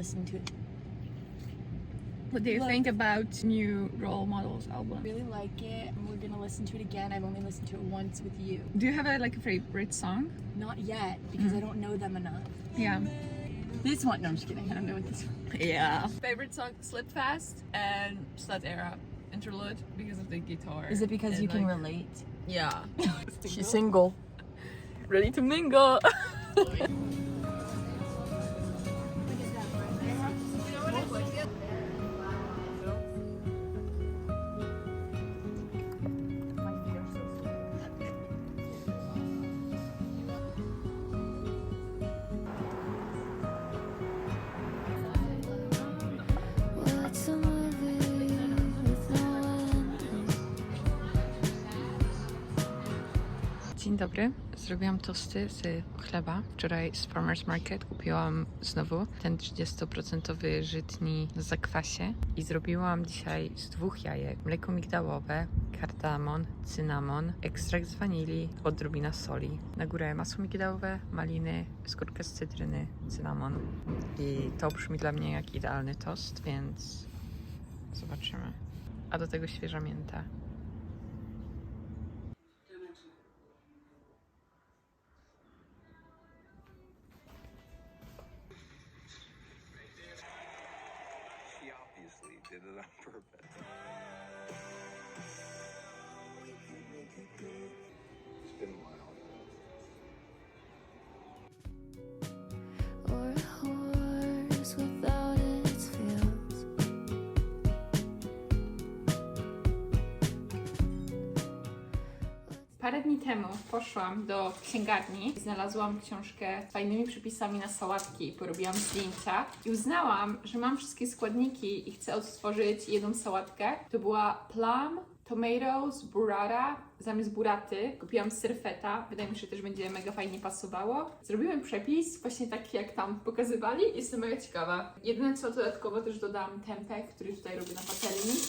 I to it. What do you think about new Role Models I album? really like it. We're gonna listen to it again. I've only listened to it once with you. Do you have a like a favorite song? Not yet because I mm. don't know them enough. Yeah. This one, no, I'm just kidding. I don't know what this one. Yeah. Favorite song Slip Fast and Slut Era Interlude because of the guitar. Is it because and, you can like, relate? Yeah. She's single. Ready to mingle. dobry. Zrobiłam tosty z chleba. Wczoraj z Farmers Market kupiłam znowu ten 30% żytni na zakwasie i zrobiłam dzisiaj z dwóch jajek mleko migdałowe, kardamon, cynamon, ekstrakt z wanilii, odrobina soli. Na górę masło migdałowe, maliny, skórkę z cytryny, cynamon. I to brzmi dla mnie jak idealny tost, więc zobaczymy. A do tego świeża mięta. Parę dni temu poszłam do księgarni i znalazłam książkę z fajnymi przepisami na sałatki. Porobiłam zdjęcia i uznałam, że mam wszystkie składniki i chcę odtworzyć jedną sałatkę. To była plum, tomatoes, burrata. Zamiast buraty kupiłam serfeta. Wydaje mi się, że też będzie mega fajnie pasowało. Zrobiłem przepis właśnie taki, jak tam pokazywali. Jestem mega ciekawa. Jedyne co dodatkowo też dodałam tempeh, który tutaj robię na patelni.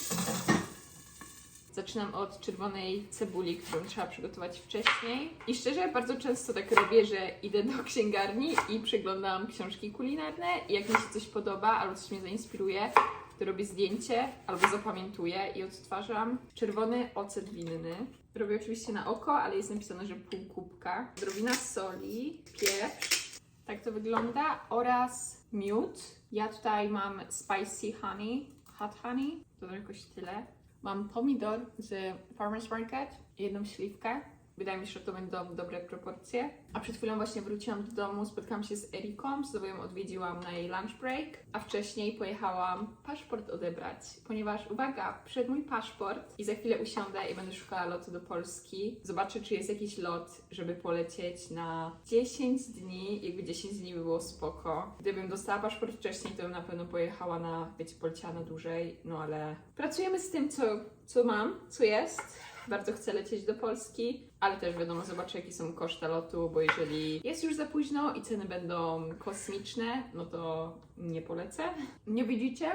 Zaczynam od czerwonej cebuli, którą trzeba przygotować wcześniej. I szczerze, bardzo często tak robię, że idę do księgarni i przeglądam książki kulinarne i jak mi się coś podoba albo coś mnie zainspiruje, to robię zdjęcie albo zapamiętuję i odtwarzam. Czerwony ocet winny. Robię oczywiście na oko, ale jest napisane, że pół kubka. Drobina soli, pieprz. Tak to wygląda. Oraz miód. Ja tutaj mam spicy honey, hot honey. To jakoś tyle. Mam pomidor z Farmers Market, jedną śliwkę. Wydaje mi się, że to będą dobre proporcje. A przed chwilą właśnie wróciłam do domu, spotkałam się z Eriką, z ją odwiedziłam na jej lunch break, a wcześniej pojechałam paszport odebrać, ponieważ uwaga, przed mój paszport i za chwilę usiądę i będę szukała lotu do Polski. Zobaczę, czy jest jakiś lot, żeby polecieć na 10 dni, jakby 10 dni by było spoko. Gdybym dostała paszport wcześniej, to bym na pewno pojechała na, wiecie, poleciała na dłużej, no ale pracujemy z tym, co, co mam, co jest. Bardzo chcę lecieć do Polski, ale też wiadomo, zobaczę jakie są koszty lotu, bo jeżeli jest już za późno i ceny będą kosmiczne, no to nie polecę. Nie widzicie?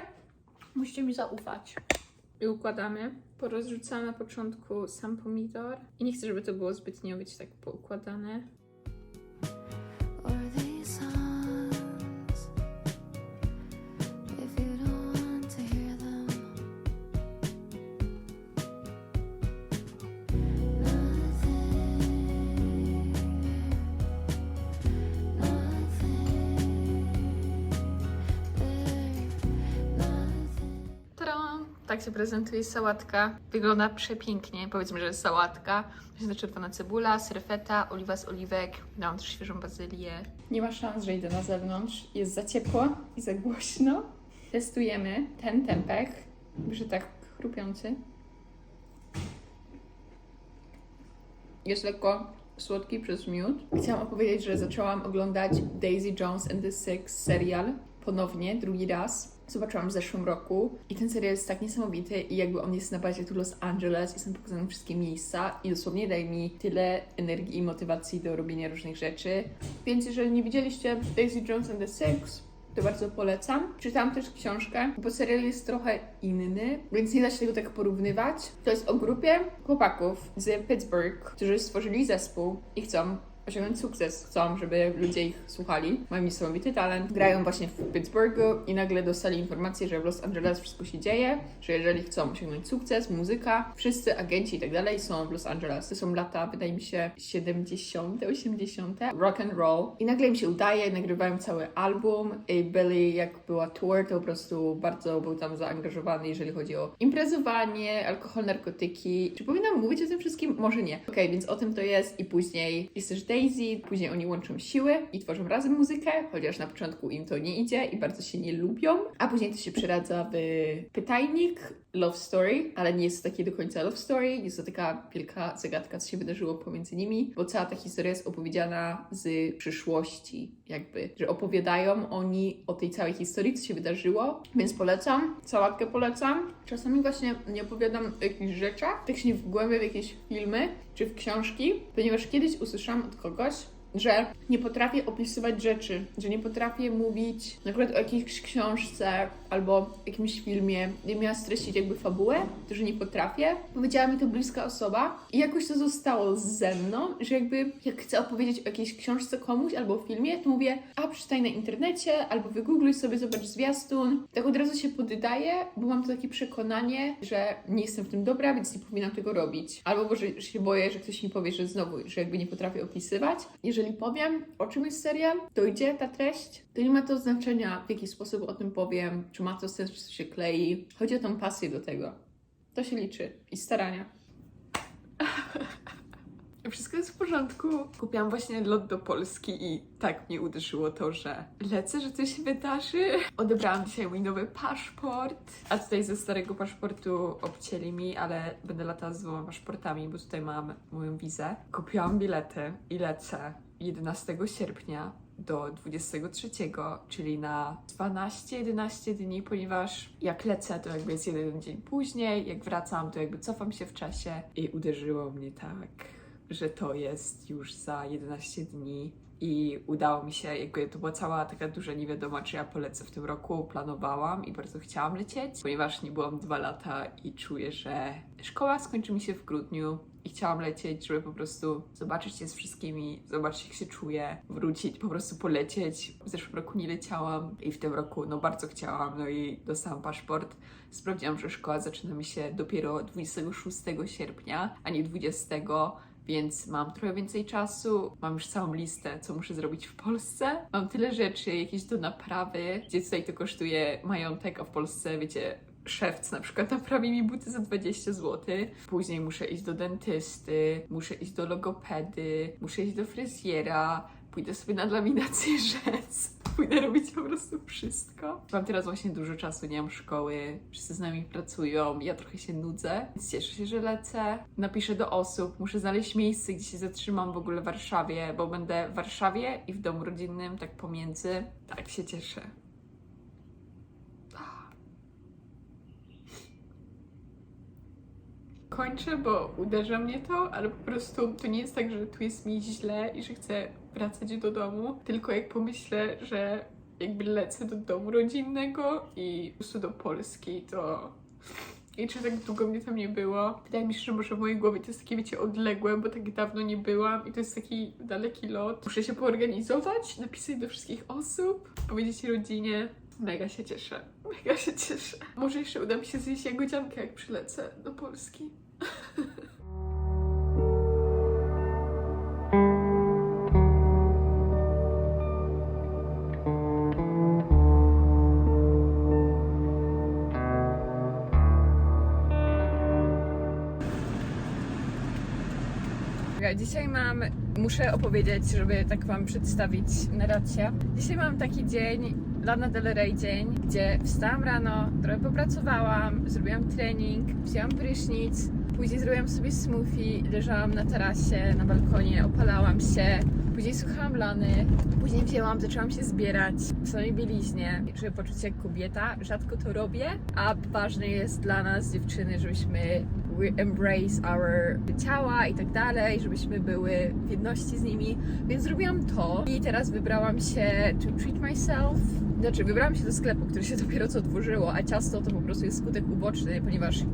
Musicie mi zaufać. I układamy. Porozrzucamy na początku sam pomidor. I nie chcę, żeby to było zbytnio, wiecie, tak poukładane. Prezentuje sałatka. Wygląda przepięknie. Powiedzmy, że jest sałatka. Właśnie ta czerwona cebula, serfeta, oliwa z oliwek. Dałam też świeżą bazylię. Nie ma szans, że idę na zewnątrz. Jest za ciepło i za głośno. Testujemy ten tempek. Że tak chrupiący. Jest lekko słodki przez miód. Chciałam opowiedzieć, że zaczęłam oglądać Daisy Jones and the Six serial ponownie, drugi raz. Zobaczyłam w zeszłym roku i ten serial jest tak niesamowity i jakby on jest na bazie tu Los Angeles i są pokazane wszystkie miejsca i dosłownie daje mi tyle energii i motywacji do robienia różnych rzeczy. Więc jeżeli nie widzieliście Daisy Jones and the Six, to bardzo polecam. Czytałam też książkę, bo serial jest trochę inny, więc nie da się tego tak porównywać. To jest o grupie chłopaków z Pittsburgh, którzy stworzyli zespół i chcą osiągnąć sukces. Chcą, żeby ludzie ich słuchali. Mają niesamowity talent. Grają właśnie w Pittsburghu i nagle dostali informację, że w Los Angeles wszystko się dzieje, że jeżeli chcą osiągnąć sukces, muzyka, wszyscy agenci i tak dalej są w Los Angeles. To są lata, wydaje mi się, 70., 80., rock and roll. I nagle im się udaje, nagrywają cały album. I Billy, jak była tour, to po prostu bardzo był tam zaangażowany, jeżeli chodzi o imprezowanie, alkohol, narkotyki. Czy powinnam mówić o tym wszystkim? Może nie. Okej, więc o tym to jest i później jest też Daisy, później oni łączą siły i tworzą razem muzykę, chociaż na początku im to nie idzie i bardzo się nie lubią, a później to się przeradza w pytajnik, love story, ale nie jest to takie do końca love story, jest to taka wielka zagadka, co się wydarzyło pomiędzy nimi, bo cała ta historia jest opowiedziana z przyszłości, jakby, że opowiadają oni o tej całej historii, co się wydarzyło, więc polecam, całatkę polecam. Czasami właśnie nie opowiadam o jakichś rzeczach, tak się nie wgłębiam w jakieś filmy czy w książki, ponieważ kiedyś usłyszałam od kogoś, że nie potrafię opisywać rzeczy, że nie potrafię mówić na przykład o jakiejś książce albo jakimś filmie, nie miała streścić jakby fabułę, to że nie potrafię. Powiedziała mi to bliska osoba i jakoś to zostało ze mną, że jakby jak chcę opowiedzieć o jakiejś książce komuś albo filmie, to mówię, a przeczytaj na internecie albo wygoogluj sobie, zobacz zwiastun. Tak od razu się poddaję, bo mam to takie przekonanie, że nie jestem w tym dobra, więc nie powinnam tego robić. Albo może że się boję, że ktoś mi powie, że znowu, że jakby nie potrafię opisywać. Jeżeli powiem, o czym jest serial, to idzie ta treść, to nie ma to znaczenia, w jaki sposób o tym powiem, czy ma to sens, czy się klei. Chodzi o tą pasję do tego. To się liczy. I starania. Wszystko jest w porządku. Kupiłam właśnie lot do Polski i tak mnie uderzyło to, że lecę, że coś się wydarzy. Odebrałam dzisiaj mój nowy paszport, a tutaj ze starego paszportu obcięli mi, ale będę latała z dwoma paszportami, bo tutaj mam moją wizę. Kupiłam bilety i lecę 11 sierpnia do 23, czyli na 12-11 dni, ponieważ jak lecę, to jakby jest jeden dzień później, jak wracam, to jakby cofam się w czasie. I uderzyło mnie tak, że to jest już za 11 dni i udało mi się, jakby to była cała taka duża niewiadoma, czy ja polecę w tym roku, planowałam i bardzo chciałam lecieć, ponieważ nie byłam dwa lata i czuję, że szkoła skończy mi się w grudniu i chciałam lecieć, żeby po prostu zobaczyć się z wszystkimi, zobaczyć jak się czuję, wrócić, po prostu polecieć. W zeszłym roku nie leciałam i w tym roku no bardzo chciałam, no i dostałam paszport. Sprawdziłam, że szkoła zaczyna mi się dopiero 26 sierpnia, a nie 20 więc mam trochę więcej czasu, mam już całą listę, co muszę zrobić w Polsce. Mam tyle rzeczy, jakieś do naprawy, gdzie tutaj to kosztuje majątek, a w Polsce, wiecie, szewc na przykład naprawi mi buty za 20 zł. Później muszę iść do dentysty, muszę iść do logopedy, muszę iść do fryzjera, pójdę sobie na laminację rzęs. Pójdę robić po prostu wszystko. Mam teraz właśnie dużo czasu, nie mam szkoły, wszyscy z nami pracują, ja trochę się nudzę, więc cieszę się, że lecę. Napiszę do osób, muszę znaleźć miejsce, gdzie się zatrzymam w ogóle w Warszawie, bo będę w Warszawie i w domu rodzinnym, tak pomiędzy. Tak się cieszę. Kończę, bo uderza mnie to, ale po prostu to nie jest tak, że tu jest mi źle i że chcę wracać do domu, tylko jak pomyślę, że jakby lecę do domu rodzinnego i po prostu do Polski, to i czy tak długo mnie tam nie było? Wydaje mi się, że może w mojej głowie to jest takie, wiecie, odległe, bo tak dawno nie byłam i to jest taki daleki lot. Muszę się poorganizować, napisać do wszystkich osób, powiedzieć rodzinie. Mega się cieszę, mega się cieszę. Może jeszcze uda mi się zjeść jagodziankę, jak przylecę do Polski. Dzisiaj mam, muszę opowiedzieć, żeby tak Wam przedstawić narrację. Dzisiaj mam taki dzień, Lana Del Rey dzień, gdzie wstałam rano, trochę popracowałam, zrobiłam trening, wzięłam prysznic, Później zrobiłam sobie smoothie, leżałam na tarasie, na balkonie, opalałam się. Później słuchałam Lany. Później wzięłam, zaczęłam się zbierać w samej bieliźnie, żeby poczuć się jak kobieta. Rzadko to robię, a ważne jest dla nas, dziewczyny, żebyśmy we embrace our ciała i tak dalej, żebyśmy były w jedności z nimi. Więc zrobiłam to i teraz wybrałam się to treat myself. Znaczy, wybrałam się do sklepu, który się dopiero co otworzyło, a ciasto to po prostu jest skutek uboczny, ponieważ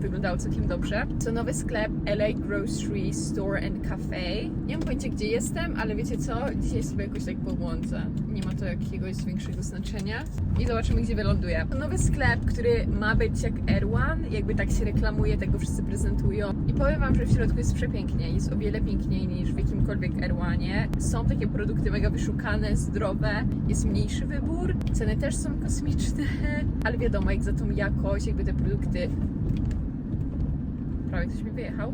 wyglądało całkiem dobrze. To nowy sklep LA Grocery Store and Cafe. Nie mam pojęcia gdzie jestem, ale wiecie co? Dzisiaj sobie jakoś tak pobłądzę. Nie ma to jakiegoś większego znaczenia. I zobaczymy gdzie wyląduję. To nowy sklep, który ma być jak Erwan, jakby tak się reklamuje, tego wszyscy prezentują. I powiem wam, że w środku jest przepięknie. Jest o wiele piękniej niż w jakimkolwiek Erwanie. Są takie produkty mega wyszukane, zdrowe. Jest mniejszy wybór. Ceny też są kosmiczne, ale wiadomo, jak za tą jakość, jakby te produkty prawie ktoś mi wyjechał.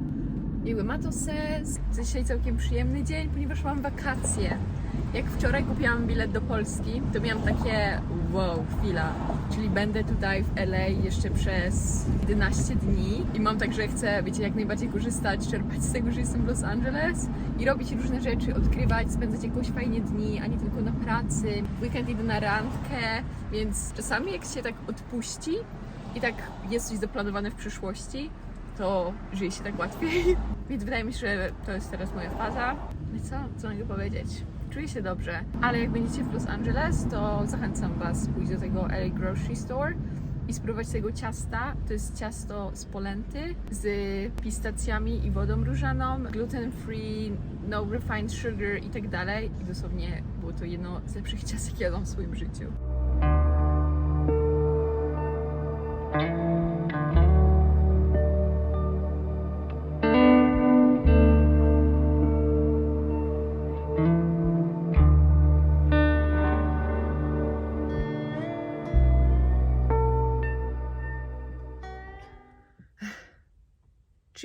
Jakby ma to sens. Dzisiaj całkiem przyjemny dzień, ponieważ mam wakacje. Jak wczoraj kupiłam bilet do Polski, to miałam takie wow, chwila. Czyli będę tutaj w LA jeszcze przez 11 dni i mam tak, że chcę, wiecie, jak najbardziej korzystać, czerpać z tego, że jestem w Los Angeles i robić różne rzeczy, odkrywać, spędzać jakoś fajnie dni, a nie tylko na pracy. W weekend idę na randkę, więc czasami jak się tak odpuści i tak jest coś zaplanowane w przyszłości, to żyje się tak łatwiej. Więc wydaje mi się, że to jest teraz moja faza. No co? Co mogę powiedzieć? Czuję się dobrze, ale jak będziecie w Los Angeles, to zachęcam Was pójść do tego LA Grocery Store i spróbować tego ciasta. To jest ciasto z polenty z pistacjami i wodą różaną, gluten free, no refined sugar i tak dalej. I dosłownie było to jedno z lepszych ciast, jakie jadłam w swoim życiu.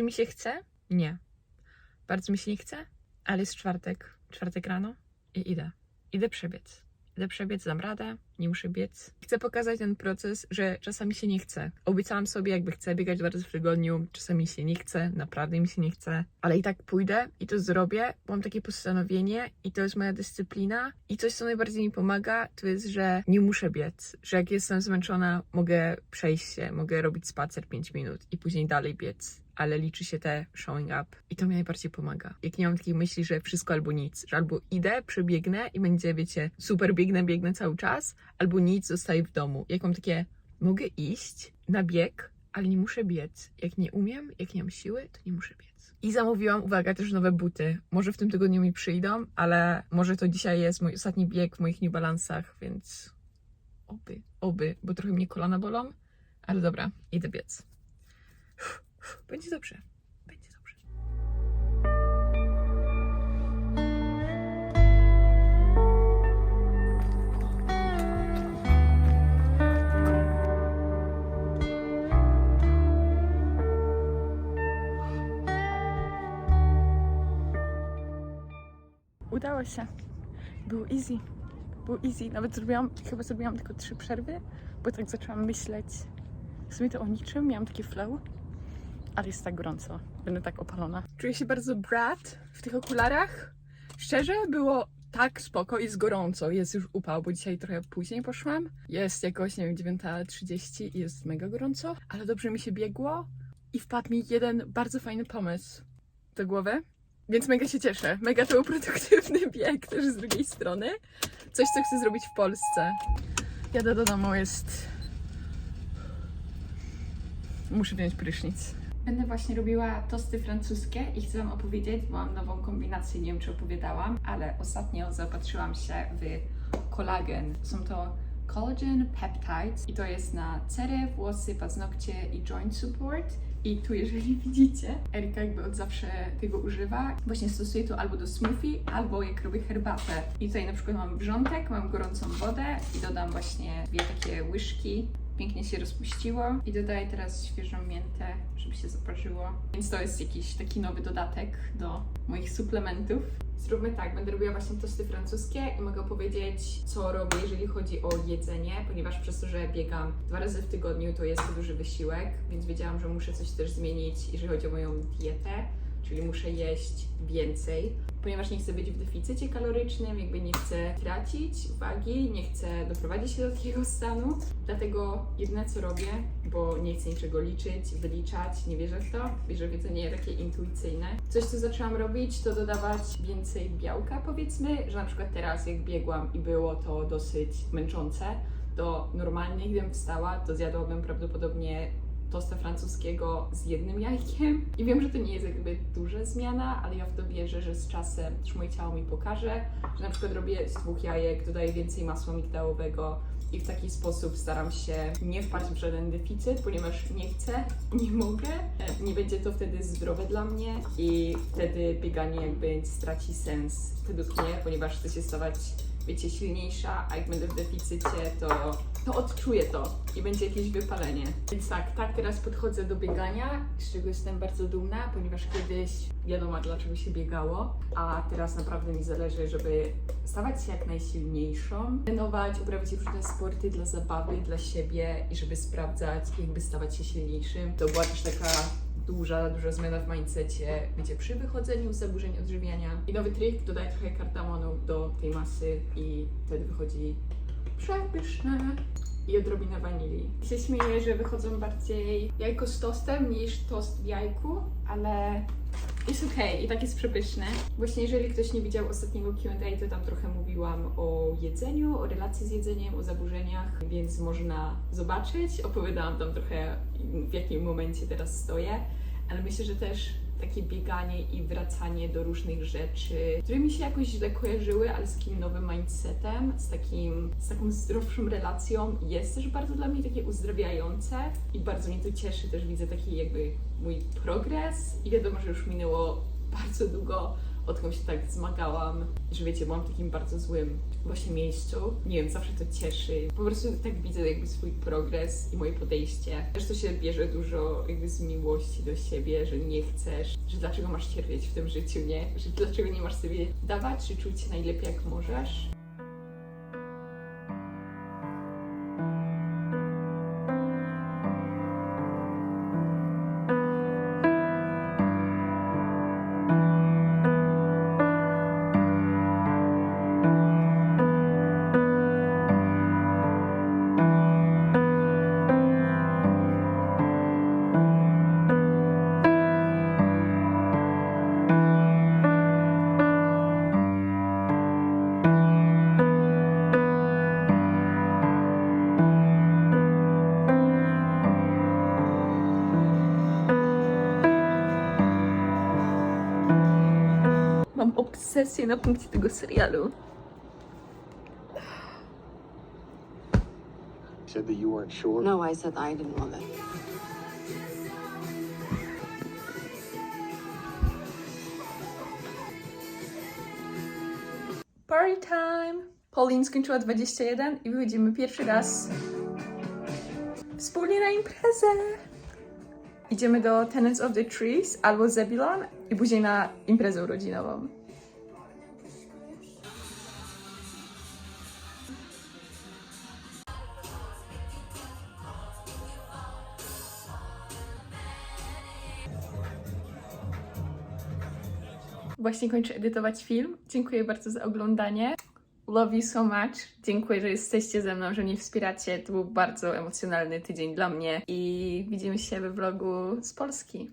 Czy mi się chce? Nie. Bardzo mi się nie chce, ale jest czwartek. Czwartek rano i idę. Idę przebiec. Idę przebiec, dam radę, nie muszę biec. Chcę pokazać ten proces, że czasami się nie chce. Obiecałam sobie, jakby chcę biegać dwa razy w tygodniu, czasami się nie chce, naprawdę mi się nie chce, ale i tak pójdę i to zrobię, mam takie postanowienie i to jest moja dyscyplina. I coś, co najbardziej mi pomaga, to jest, że nie muszę biec, że jak jestem zmęczona, mogę przejść się, mogę robić spacer 5 minut i później dalej biec ale liczy się te showing up i to mi najbardziej pomaga. Jak nie mam takiej myśli, że wszystko albo nic, że albo idę, przebiegnę i będzie, wiecie, super biegnę, biegnę cały czas, albo nic, zostaję w domu. Jak mam takie, mogę iść na bieg, ale nie muszę biec. Jak nie umiem, jak nie mam siły, to nie muszę biec. I zamówiłam, uwaga, też nowe buty. Może w tym tygodniu mi przyjdą, ale może to dzisiaj jest mój ostatni bieg w moich New Balansach, więc oby, oby, bo trochę mnie kolana bolą, ale dobra, idę biec. Będzie dobrze. Będzie dobrze. Udało się. Było easy. Było easy. Nawet zrobiłam, chyba zrobiłam tylko trzy przerwy, bo tak zaczęłam myśleć w sumie to o niczym. Miałam taki flow. Ale jest tak gorąco. Będę tak opalona. Czuję się bardzo brat w tych okularach. Szczerze, było tak spoko, jest gorąco, jest już upał, bo dzisiaj trochę później poszłam. Jest jakoś, nie wiem, 9.30 i jest mega gorąco, ale dobrze mi się biegło i wpadł mi jeden bardzo fajny pomysł do głowy. Więc mega się cieszę. Mega to był produktywny bieg też z drugiej strony. Coś, co chcę zrobić w Polsce. Jadę do domu, jest... Muszę wziąć prysznic. Będę właśnie robiła tosty francuskie i chcę Wam opowiedzieć, bo mam nową kombinację, nie wiem czy opowiadałam, ale ostatnio zaopatrzyłam się w kolagen. Są to collagen peptides i to jest na cerę, włosy, paznokcie i joint support. I tu, jeżeli widzicie, Erika jakby od zawsze tego używa. Właśnie stosuję to albo do smoothie, albo jak robię herbatę. I tutaj na przykład mam wrzątek, mam gorącą wodę i dodam właśnie dwie takie łyżki pięknie się rozpuściło. I dodaję teraz świeżą miętę, żeby się zaparzyło. Więc to jest jakiś taki nowy dodatek do moich suplementów. Zróbmy tak, będę robiła właśnie tosty francuskie i mogę powiedzieć, co robię, jeżeli chodzi o jedzenie, ponieważ przez to, że biegam dwa razy w tygodniu, to jest to duży wysiłek, więc wiedziałam, że muszę coś też zmienić, jeżeli chodzi o moją dietę, czyli muszę jeść więcej, ponieważ nie chcę być w deficycie kalorycznym, jakby nie chcę tracić wagi, nie chcę doprowadzić się do takiego stanu. Dlatego jedyne co robię, bo nie chcę niczego liczyć, wyliczać, nie wierzę w to, wierzę w jedzenie takie intuicyjne. Coś, co zaczęłam robić, to dodawać więcej białka, powiedzmy, że na przykład teraz jak biegłam i było to dosyć męczące, to normalnie gdybym wstała, to zjadłabym prawdopodobnie tosta francuskiego z jednym jajkiem. I wiem, że to nie jest jakby duża zmiana, ale ja w to wierzę, że z czasem też moje ciało mi pokaże, że na przykład robię z dwóch jajek, dodaję więcej masła migdałowego i w taki sposób staram się nie wpaść w żaden deficyt, ponieważ nie chcę, nie mogę. E, Nie będzie to wtedy zdrowe dla mnie i wtedy bieganie jakby straci sens według mnie, ponieważ chcę się stawać wiecie, silniejsza, a jak będę w deficycie, to, to odczuję to i będzie jakieś wypalenie. Więc tak, tak teraz podchodzę do biegania, z czego jestem bardzo dumna, ponieważ kiedyś wiadomo dlaczego się biegało, a teraz naprawdę mi zależy, żeby stawać się jak najsilniejszą, trenować, uprawiać różne sporty dla zabawy, dla siebie i żeby sprawdzać, jakby stawać się silniejszym. To była też taka duża, duża zmiana w mindsetie, gdzie przy wychodzeniu z zaburzeń odżywiania i nowy trik, dodaj trochę kardamonu do tej masy i wtedy wychodzi przepyszne i odrobinę wanilii. Się śmieję, że wychodzą bardziej jajko z tostem niż tost w jajku, ale jest okej i tak jest przepyszne. Właśnie jeżeli ktoś nie widział ostatniego Q&A, to tam trochę mówiłam o jedzeniu, o relacji z jedzeniem, o zaburzeniach, więc można zobaczyć. Opowiadałam tam trochę w jakim momencie teraz stoję, ale myślę, że też takie bieganie i wracanie do różnych rzeczy, które mi się jakoś źle kojarzyły, ale z takim nowym mindsetem, z, takim, z taką zdrowszą relacją jest też bardzo dla mnie takie uzdrawiające i bardzo mnie to cieszy, też widzę taki jakby mój progres i wiadomo, że już minęło bardzo długo, odkąd się tak zmagałam, że wiecie, byłam w takim bardzo złym właśnie miejscu. Nie wiem, zawsze to cieszy. Po prostu tak widzę jakby swój progres i moje podejście. Też to się bierze dużo jakby z miłości do siebie, że nie chcesz, że dlaczego masz cierpieć w tym życiu, nie? Że dlaczego nie masz sobie dawać, czy czuć najlepiej jak możesz. Obsesję na punkcie tego serialu. Said that you weren't sure. No, I said I didn't want it. Party time! Pauline skończyła 21 i wychodzimy pierwszy raz wspólnie na imprezę. Idziemy do Tenants of the Trees albo Zebulon i później na imprezę urodzinową. Właśnie kończę edytować film. Dziękuję bardzo za oglądanie. Love you so much. Dziękuję, że jesteście ze mną, że mnie wspieracie. To był bardzo emocjonalny tydzień dla mnie. I widzimy się we vlogu z Polski.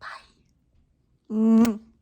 Bye. Mm.